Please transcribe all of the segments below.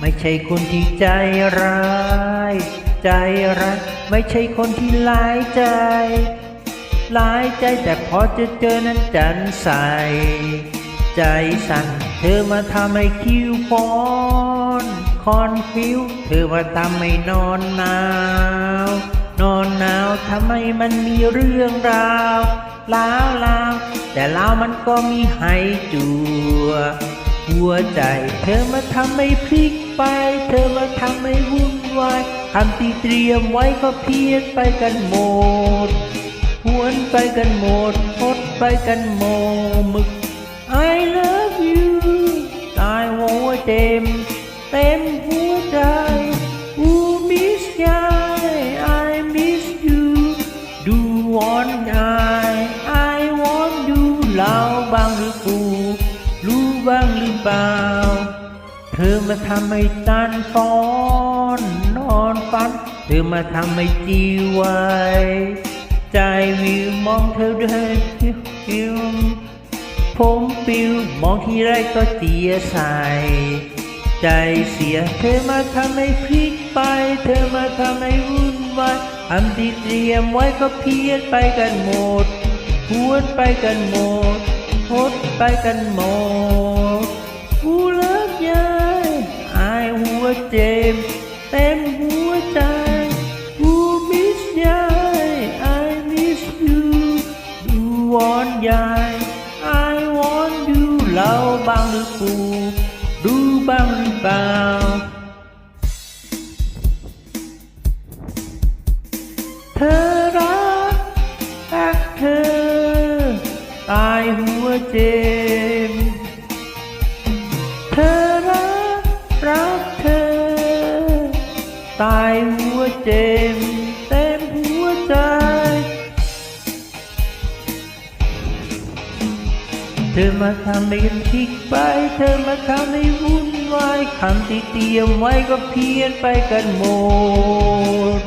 ไม่ใช่คนที่ใจร้าย ใจร้ายไม่ใช่คนที่หลายใจหลายใจแต่พอจะเจอนั้นจันใส ใจสั่นเธอมาทำให้คิ้วฟอนคอนฟิว เธอมาทำให้นอนหนาว นอนหนาวทำไมมันมีเรื่องราวล้าวลาวแต่ลาวมันก็มีให้จัว หัวใจ เธอมาทำให้พลิกไป เธอมาทำให้วุ่นวายคำที่เตรียมไว้ก็เพี้ยนไปกันหมดหวนไปกันหมดพดไปกันหมดมึก I love you ตายหัวเต็ม เต็มหัวใจอูมิสยาย I miss you ดูวอนไอ I want you เธอมาทำให้ตันฟอนนอนฝัน เธอมาทำให้จีไวใจวิวมองเธอเดินฟิวผมปิวมองที่ไรก็เตียใสใจเสียเธอมาทำให้พลิกไป เธอมาทำให้วุ่นวายคำที่เตรียมไว้ก็เพี้ยนไปกันหมดหวนไปกันหมดพดไปกันหมด เล่าบ้างหรือกูดูบ้างหรือเปล่าเธอรักรักเธอ ตายหัวเจ็บเธอรักรักเธอ ตายหัวเจ็บเต็มหัวใจ เธอมาทำให้กันพลิกไป เธอมาทำให้วุ่นวายคำที่เตรียมไว้ก็เพี้ยนไปกันหมด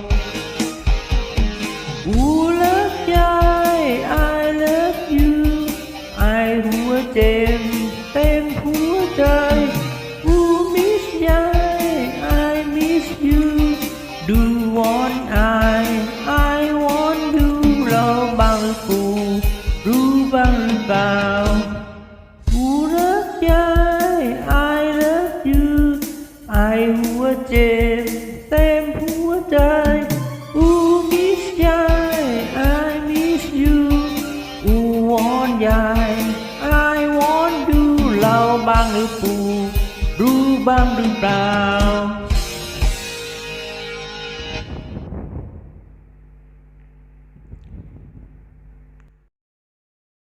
บ้างหรือปูรู้บ้างหรือเปล่า